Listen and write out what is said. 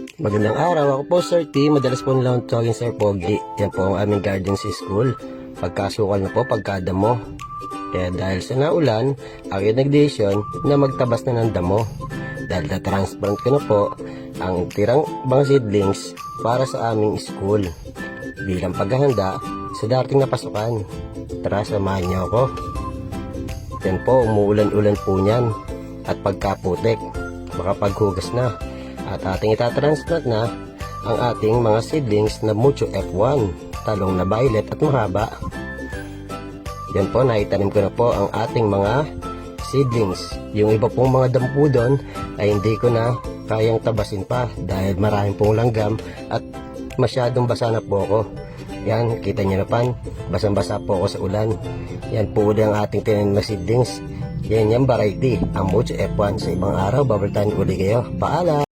Magandang araw, ako po Sir T. Madalas po nilang tawagin Sir Pogi. Yan po ang aming garden sa school. Pagkasukal na po, pagkadamo. Kaya dahil sa naulan, ako yung nag-decision na magtabas na ng damo. Dahil na-transplant ko na po ang tirang mga seedlings para sa aming school. Bilang paghahanda sa dating na pasukan. Tara, samahan niyo ako. Yan po, umuulan-ulan po niyan. At pagkaputik, makapaghugas na. At ating itatransplant na ang ating mga seedlings na Mucho F1, talong na violet at mahaba. Yan po, naitanim ko na po ang ating mga seedlings. Yung iba pong mga dampu doon ay hindi ko na kayang tabasin pa dahil maraming pong langgam at masyadong basa na po ako. Yan, kita niyo na pan, basang-basa po ako sa ulan. Yan po uli ang ating tinanim na seedlings. Yan yung variety, ang Mucho F1. Sa ibang araw, babalitan ko ulit kayo. Paalam!